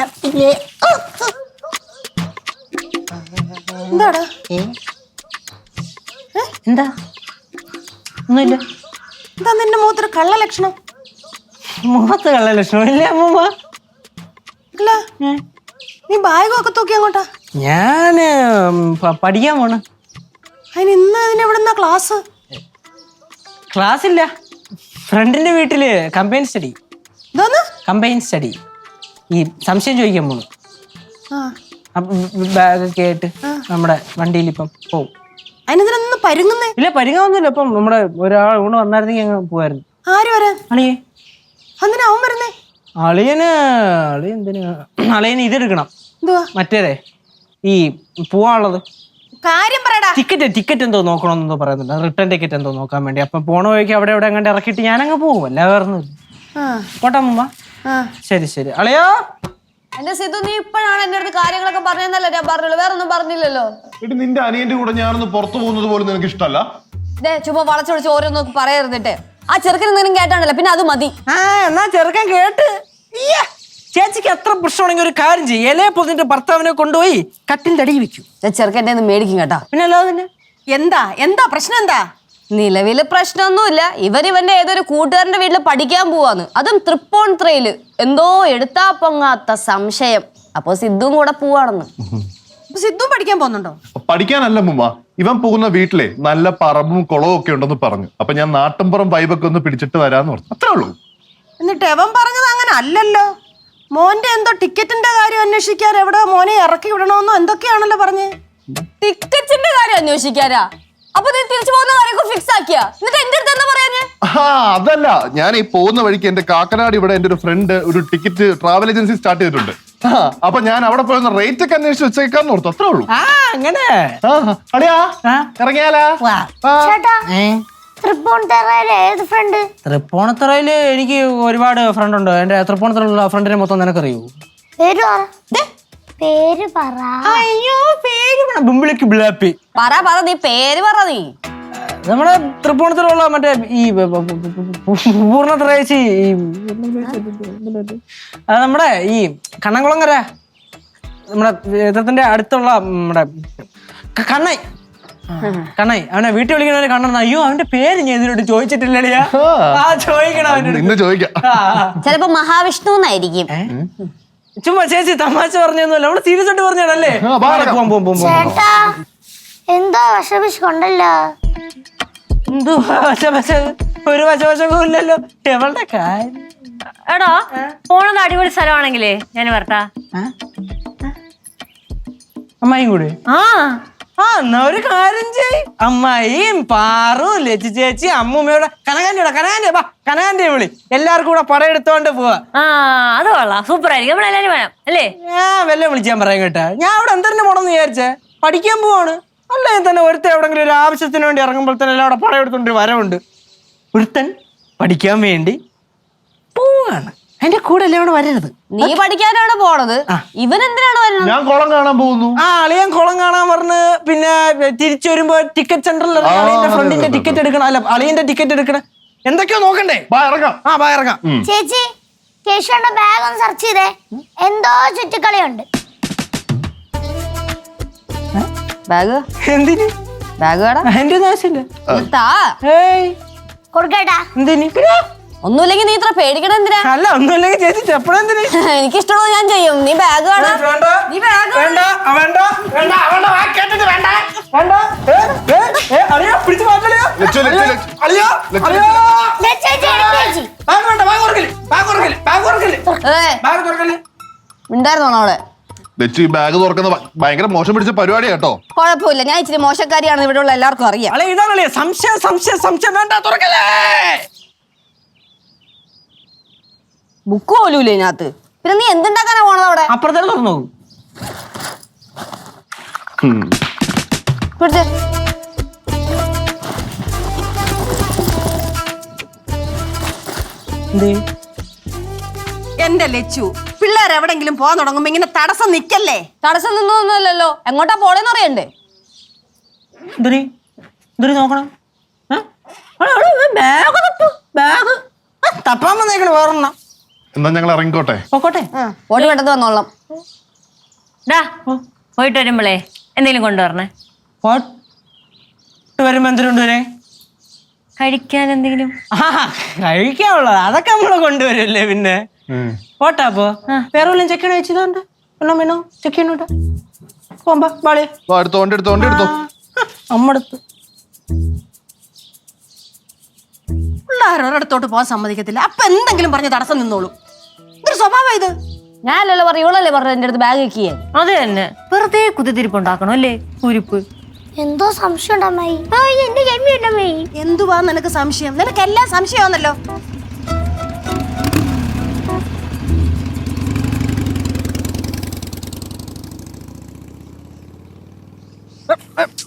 ഹാപ്പിലേ എന്താടാ? എന്താ? ഒന്നുമില്ല. എന്താ നിന്റെ മുഖത്തൊരു കള്ള ലക്ഷണം? മുഖത്ത് കള്ള ലക്ഷണം ഇല്ല അമ്മൂമ്മ. അല്ല നീ ബാഗൊക്കെ തൂക്കി അങ്ങോട്ടാ? ഞാൻ പ- പഠിക്കാൻ പോണ്. അതിന് ഇന്ന് അതിന് എവിടെ ക്ലാസ്? ക്ലാസ് ഇല്ല ഫ്രണ്ടിന്റെ വീട്ടിൽ കമ്പൈൻ സ്റ്റഡി. ഇതോന്ന് കമ്പൈൻ സ്റ്റഡി. ഈ സംശയം ചോദിക്കാൻ പോണു. ബാഗൊക്കെ ആയിട്ട് നമ്മുടെ വണ്ടിയിൽ ഇപ്പം പോവും പരുങ്ങുന്നേ? ഇല്ല പരുങ്ങാവുന്നില്ല ഇപ്പം നമ്മുടെ ഒരാൾ കൂടെ വന്നായിരുന്നെങ്കിൽ അങ്ങ് പോവായിരുന്നു. ആര് വരാൻ? അളിയേ അവൻ വരുന്നേ? അളിയന് അളിയൻ എന്തിനാ? അളിയന് ഇതെടുക്കണം. എന്തുവാ? മറ്റേതേ ഈ പോവാനുള്ളത്. കാര്യം പറയടാ. ടിക്കറ്റ് ടിക്കറ്റ് എന്തോ നോക്കണമെന്നോ പറയുന്നുണ്ട്. റിട്ടേൺ ടിക്കറ്റ് എന്തോ നോക്കാൻ വേണ്ടി. അപ്പം പോണ വഴിക്ക് അവിടെ ഇവിടെ അങ്ങോട്ട് ഇറക്കിയിട്ട് ഞാനങ്ങ് പോകും അല്ല വേറെ ആ പോട്ടെ അമ്മ ശരി ശരി. അളിയോ? എന്റെ സിധു നീ ഇപ്പോഴാണ് എന്റെ അടുത്ത് കാര്യങ്ങളൊക്കെ പറഞ്ഞെന്നല്ലേ ഞാൻ പറഞ്ഞുള്ളൂ. വേറെ ഒന്നും പറഞ്ഞില്ലല്ലോ. എടി നിന്റെ അനിയന്റെ കൂടെ ഞാനൊന്ന് പുറത്തു പോകുന്നത് പോലും നിനക്ക് ഇഷ്ടമല്ല. ദേ ചുമ്മാ വളച്ചൊടിച്ച് ഓരോന്നൊക്കെ പറയരുതിട്ടെ ആ ചെറുക്കൻ എന്തെങ്കിലും കേട്ടാണല്ലോ പിന്നെ അത് മതി. ആ എന്നാ ചെറുക്കൻ കേട്ട്. ഇയ്യ. ചേച്ചിക്ക് എത്ര പ്രശ്നമാണെങ്കിൽ ഒരു കാര്യം ചെയ്യും. ഇലയെ പൊതിന്റെ ഭർത്താവിനെ കൊണ്ടുപോയി കട്ടിന്റെ അടിയിൽ വെക്കും. ദേ ചെറുക്കന്റെ നിന്ന് മേടിക്കും കേട്ടാ. പിന്നെ അല്ലാതെ തന്നെ എന്താ? എന്താ? പ്രശ്നം എന്താ? നിലവിൽ പ്രശ്നമൊന്നുമില്ല. ഇവർ ഇവന്റെ ഏതൊരു കൂട്ടുകാരന്റെ വീട്ടിൽ പഠിക്കാൻ പോവാന്ന്. അതും തൃപ്പോൺത്രയിൽ എന്തോ എടുത്താ പൊങ്ങാത്ത സംശയം. അപ്പൊ സിദ്ധുവും കൂടെ പോവാണെന്ന്. അപ്പൊ സിദ്ധു പഠിക്കാൻ പോകുന്നുണ്ടോ? പഠിക്കാനല്ല മുമ്പ ഇവൻ പോകുന്ന വീട്ടിലെ നല്ല പറമ്പും കുളവും ഒക്കെ ഉണ്ടെന്ന് പറഞ്ഞു. അപ്പൊ ഞാൻ നാട്ടിൻപുറം വൈബൊക്കെ ഒന്ന് പിടിച്ചിട്ട് വരാന്ന് പറഞ്ഞു. അത്രേ ഉള്ളൂ. എന്നിട്ട് എവൻ പറഞ്ഞത് അങ്ങനെ അല്ലല്ലോ. മോന്റെ എന്തോ ടിക്കറ്റിന്റെ കാര്യം അന്വേഷിക്കാൻ എവിടെ മോനെ ഇറക്കി വിടണമെന്നോ എന്തൊക്കെയാണല്ലോ പറഞ്ഞേ? ടിക്കറ്റിന്റെ കാര്യം അന്വേഷിക്കാരാ അപ്പൊ നീ തിരിച്ചു പോകുന്ന കാര്യമൊക്കെ ഫിക്സ് ആക്കിയാ? എന്നിട്ട് എന്റെ അടുത്ത് എന്താ പറയാന് ആ അതല്ല. ഞാൻ ഈ പോകുന്ന വഴിക്ക് എന്റെ കാക്കനാട് ഇവിടെ എന്റെ ഒരു ഫ്രണ്ട് ഒരു ടിക്കറ്റ് ട്രാവൽ ഏജൻസി സ്റ്റാർട്ട് ചെയ്തിട്ടുണ്ട്. ആ അപ്പൊ ഞാൻ അവിടെ പോയി റേറ്റ് ഒക്കെ അന്വേഷിച്ച് വെച്ചേക്കാന്ന് ഓർത്തു. അത്രേ ഉള്ളൂ. ആ അങ്ങനെ. ആ അളിയാ ആ. ഇറങ്ങിയാലാ? വാ. ആ. ചേട്ടാ ഏ? തൃപ്പൂണിത്തറയിലെ ഏത് ഫ്രണ്ട് തൃപ്പൂണിത്തറയിൽ എനിക്ക് ഒരുപാട് ഫ്രണ്ട് ഉണ്ട്. എന്റെ തൃപ്പൂണിത്തറയിലുള്ള ഫ്രണ്ടിനെ മൊത്തം നിനക്കറിയൂ? പേര് പറ പേര് പറ. അയ്യോ പേര് പറ. ബിമ്പിളിക്ക് ബിളാപ്പി. പറ പറ നീ പേര് പറ നീ. നമ്മുടെ തൃപ്പൂണിത്തറയുള്ള മറ്റേ ഈ പൂർണ ത്രേച്ചി അത് നമ്മുടെ ഈ കണ്ണംകുളങ്ങര നമ്മുടെ ക്ഷേത്രത്തിന്റെ അടുത്തുള്ള നമ്മുടെ കണ്ണൈ കണ്ണൈ അവനെ വീട്ടിൽ വിളിക്കണ കണ്ണൻ അയ്യോ അവന്റെ പേര് ഞാൻ ഇതിനോട് ചോദിച്ചിട്ടില്ലടിയാ. ആ. ചോദിക്കണം. ചോദിക്കാം. ചിലപ്പോ മഹാവിഷ്ണു എന്നായിരിക്കും. ചുമ്മാ ചേച്ചി തമാശ പറഞ്ഞൊന്നുമല്ല. അവിടെ സീരിയസ് ആയിട്ട് പറഞ്ഞാണല്ലേ. പോം പോം പോം പോം. ചേട്ടാ എന്തോ വിഷമിച്ചുകൊണ്ടല്ലോ എന്തോ വശ വശ ഒരു വശവശവും ഇല്ലല്ലോ. എവളുടെ കാര്യം? എടോ പോണത് അടിപൊളി സ്ഥലമാണെങ്കിലേ ഞാൻ വരട്ടാ. അമ്മയും കൂടെ? ആ. ആ എന്നാ ഒരു കാര്യം ചെയ്. അമ്മായിയും പാറും ലച്ചി ചേച്ചി അമ്മൂമ്മയുടെ കനകാന്റിയുടെ കനകാന്റെ വാ കനകാന്റെ വിളി. എല്ലാവർക്കും കൂടെ പടം എടുത്തോണ്ട് പോവാ. ആ അത് കൊള്ളാം. സൂപ്പർ ആയിരിക്കും. നമ്മളെല്ലാരും വേണം അല്ലേ? ഞാൻ വല്ല വിളിച്ചാൻ പറയാൻ കേട്ടാ. ഞാൻ അവിടെ എന്തിനു പോണെന്ന് വിചാരിച്ചേ? പഠിക്കാൻ പോവാണ്. അല്ലേ തന്നെ ഒരുത്തൻ എവിടെങ്കിലും ഒരു ആവശ്യത്തിന് വേണ്ടി ഇറങ്ങുമ്പോൾ തന്നെ എല്ലാം അവിടെ പടം എടുത്തോണ്ട് വരവുണ്ട്. ഒരുത്തൻ പഠിക്കാൻ വേണ്ടി പോവാണ്. അതിന്റെ കൂടെ അല്ലേ അവിടെ വരരുത്. നീ പഠിക്കാനാണ് പോണത്. ഇവൻ എന്തിനാണ് വരുന്നത് ഞാൻ കുളം കാണാൻ പോകുന്നു. ആ അളിയൻ കുളം കാണാൻ പറഞ്ഞ് പിന്നെ തിരിച്ചു വരുമ്പോ ടിക്കറ്റ് സെന്ററിൽ അളിയന്റെ ഫ്രണ്ടിന്റെ ടിക്കറ്റ് എടുക്കണം. അല്ല അളിയന്റെ ടിക്കറ്റ് എടുക്കണം. എന്തൊക്കെയോ നോക്കണ്ടേ? വാ ഇറങ്ങാം. ആ ബാ ഇറങ്ങാം. ചേച്ചി കേശുവിന്റെ ബാഗ് ഒന്ന് സെർച്ച് ചെയ്തേ. എന്തോ ചുറ്റിക്കളിയുണ്ട്. ബാഗ്? എന്തിന്? ബാഗ് എന്റെ ആവശ്യമില്ല താ. ഏയ്. കൊടുക്കട്ടാ എന്തിന്? ഒന്നുമില്ലെങ്കിൽ നീ ഇത്ര പേടിക്കണം എന്തിനാ? അല്ല ഒന്നുമില്ലെങ്കിൽ ചേച്ചി ചെപ്പണെന്തിന് എനിക്കിഷ്ടമുള്ളത് ഞാൻ ചെയ്യും. നീ ബാഗ് വേടാ നീ ബാഗ് വേണ്ട വേണ്ട. വേണ്ട വേണ്ട കേട്ടിട്ട് വേണ്ട. വേണ്ട. ഏ, ഏ, ഏ, പിടിച്ച് ലച്ചു, ലച്ചു, ലച്ചു. വേണ്ട ഏ. ബാഗ് തുറക്കൽ. ഉണ്ടായിരുന്നോ അവിടെ ലച്ചു ഈ ബാഗ് തുറക്കുന്ന ഭ- ഭയങ്കര മോശം പിടിച്ച പരിപാടി കേട്ടോ. കുഴപ്പമില്ല. ഞാൻ ഇച്ചിരി മോശക്കാരിയാണെന്ന് ഇവിടെ ഉള്ള എല്ലാവർക്കും അറിയാം. അളിയ ഇതാണ് സംശയം സംശയം സംശയം വേണ്ട തുറക്കല്ലേ ബുക്ക് പോലും ഇല്ല ഇതിനകത്ത്. പിന്നെ നീ എന്തുണ്ടാക്കാനാ പോണത് അവിടെ? അപ്പുറത്തേക്ക് തുറന്നു. പിടിച്ചേ. എന്റെ ലച്ചു പിള്ളേർ എവിടെങ്കിലും പോകാൻ തുടങ്ങുമ്പോ ഇങ്ങനെ തടസ്സം നിക്കല്ലേ? തടസ്സം നിന്നൊന്നുമല്ലല്ലോ. എങ്ങോട്ടാ പോളേന്ന് അറിയണ്ടേ? എന്തിന്? എന്തിന് നോക്കണം? ബാഗ് തപ്പാൻ വന്നേക്കണ് വേറൊന്ന എന്നാ ഞങ്ങൾ ഇറങ്ങിക്കോട്ടെ? പോക്കോട്ടെ. ഓടി വേണ്ടത് വന്നോളാം. ഡാ പോയിട്ട് വരുമ്പോളേ എന്തെങ്കിലും കൊണ്ടുവരണേ പോട്ട് വരുമ്പോ എന്തിനുണ്ട് വരെ? കഴിക്കാൻ എന്തെങ്കിലും? ആ കഴിക്കാനുള്ളത്. അതൊക്കെ നമ്മൾ കൊണ്ടുവരല്ലേ പിന്നെ? പോട്ടാ പോ. വേറെ വല്ലതും ചെക്കണ വെച്ചതുകൊണ്ട് വെള്ളം വേണോ ചെക്കണോട്ടാ പോകുമ്പോ വാ, എടുത്തോ വണ്ടി എടുത്തോ വണ്ടി എടുത്തോ. നമ്മടുത്ത് പിള്ളേർ ഒരിടത്തോട്ട് പോകാൻ സമ്മതിക്കത്തില്ല. അപ്പൊ എന്തെങ്കിലും പറഞ്ഞ് തടസ്സം നിന്നോളൂ. ഇതൊരു സ്വഭാവം ഇത്. ഞാനല്ലല്ലോ പറഞ്ഞു ഇവളല്ലേ പറഞ്ഞു എന്റെ അടുത്ത് ബാഗ് വെക്കിയേ? അത് തന്നെ. വെറുതെ കുതിരിപ്പുണ്ടാക്കണം ഉണ്ടാക്കണം അല്ലേ? കുരിപ്പ് എന്തോ സംശയം ഉണ്ടമ്മായി. എന്തുവാ നിനക്ക് സംശയം? നിനക്ക് എല്ലാം സംശയമാണല്ലോ.